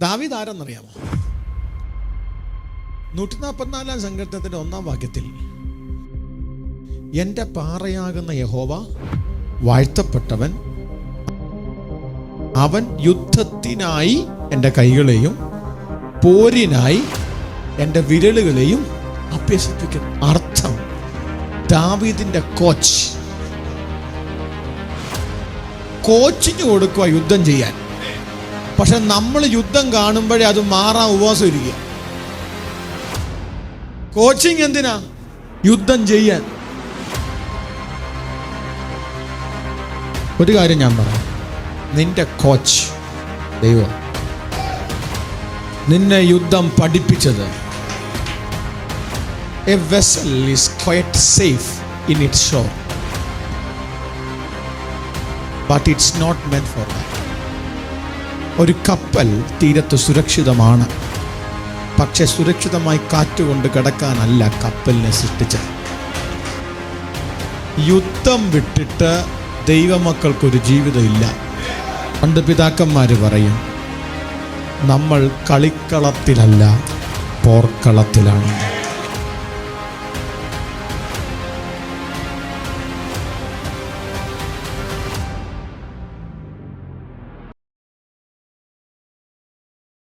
ദാവീദ് ആരെന്നറിയാമോ? നൂറ്റി നാൽപ്പത്തിനാലാം സങ്കീർത്തത്തിന്റെ ഒന്നാം വാക്യത്തിൽ എന്റെ പാറയാകുന്ന യഹോവ വാഴ്ത്തപ്പെട്ടവൻ അവൻ യുദ്ധത്തിനായി എന്റെ കൈകളെയും പോരിനായി എന്റെ വിരലുകളെയും അഭ്യസിപ്പിക്കുന്നു അർത്ഥം ദാവീദിന്റെ കോച്ച്. കോച്ചിങ് കൊടുക്കുക യുദ്ധം ചെയ്യാൻ. പക്ഷെ നമ്മൾ യുദ്ധം കാണുമ്പോഴേ അത് മാറാൻ ഉപവാസം ഇരിക്കുക. കോച്ചിങ് എന്തിനാ? യുദ്ധം ചെയ്യാൻ. ഒരു കാര്യം ഞാൻ പറയാം. നിന്റെ കോച്ച് ദൈവം നിന്നെ യുദ്ധം പഠിപ്പിച്ചത്. A vessel is quite safe in it show but it's not meant for that ഒരു കപ്പൽ തീരത്ത് സുരക്ഷിതമാണ്. പക്ഷെ സുരക്ഷിതമായി കാറ്റുകൊണ്ട് കിടക്കാനല്ല കപ്പലിനെ സൃഷ്ടിച്ചത്. യുദ്ധം വിട്ടിട്ട് ദൈവമക്കൾക്കൊരു ജീവിതമില്ല. പണ്ട് പിതാക്കന്മാർ പറയും നമ്മൾ കളിക്കളത്തിലല്ല പോർക്കളത്തിലാണ്.